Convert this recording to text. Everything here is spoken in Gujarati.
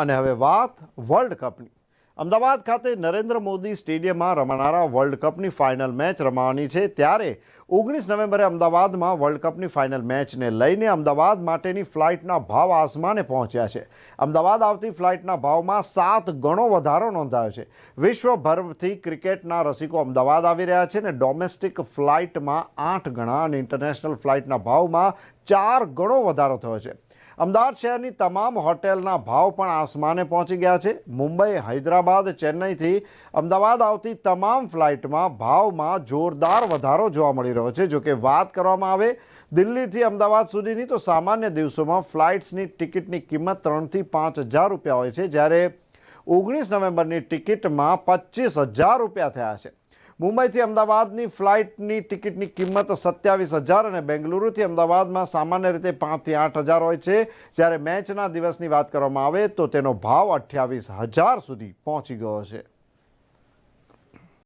અને હવે વાત વર્લ્ડ કપની અમદાવાદ ખાતે નરેન્દ્ર મોદી સ્ટેડિયમમાં રમાનારા વર્લ્ડ કપની ફાઇનલ મેચ રમાવાની છે. ત્યારે ઓગણીસ નવેમ્બરે અમદાવાદમાં વર્લ્ડ કપની ફાઇનલ મેચને લઈને અમદાવાદ માટેની ફ્લાઇટના ભાવ આસમાને પહોંચ્યા છે. અમદાવાદ આવતી ફ્લાઇટના ભાવમાં સાત ગણો વધારો નોંધાયો છે. વિશ્વભરથી ક્રિકેટના રસિકો અમદાવાદ આવી રહ્યા છે અને ડોમેસ્ટિક ફ્લાઇટમાં આઠ ગણા અને ઇન્ટરનેશનલ ફ્લાઇટના ભાવમાં ચાર ગણો વધારો થયો છે. અમદાવાદ શહેરની તમામ હોટેલના ભાવ પણ આસમાને પહોંચી ગયા છે. મુંબઈ, હૈદરાબાદ, ચેન્નઈથી અમદાવાદ આવતી તમામ ફ્લાઇટમાં ભાવમાં જોરદાર વધારો જોવા મળી રહ્યો છે. જો કે વાત કરવામાં આવે દિલ્હીથી અમદાવાદ સુધીની, તો સામાન્ય દિવસોમાં ફ્લાઇટ્સની ટિકિટની કિંમત ત્રણથી પાંચ હજાર રૂપિયા હોય છે, જ્યારે ઓગણીસ નવેમ્બરની ટિકિટમાં પચીસ હજાર રૂપિયા થયા છે. મુંબઈથી અમદાવાદની ફ્લાઇટની ટિકિટની કિંમત સત્યાવીસ હજાર અને બેંગલુરુથી અમદાવાદમાં સામાન્ય રીતે પાંચથી આઠ હજાર હોય છે. જ્યારે મેચના દિવસની વાત કરવામાં આવે તો તેનો ભાવ અઠ્યાવીસ હજાર સુધી પહોંચી ગયો છે.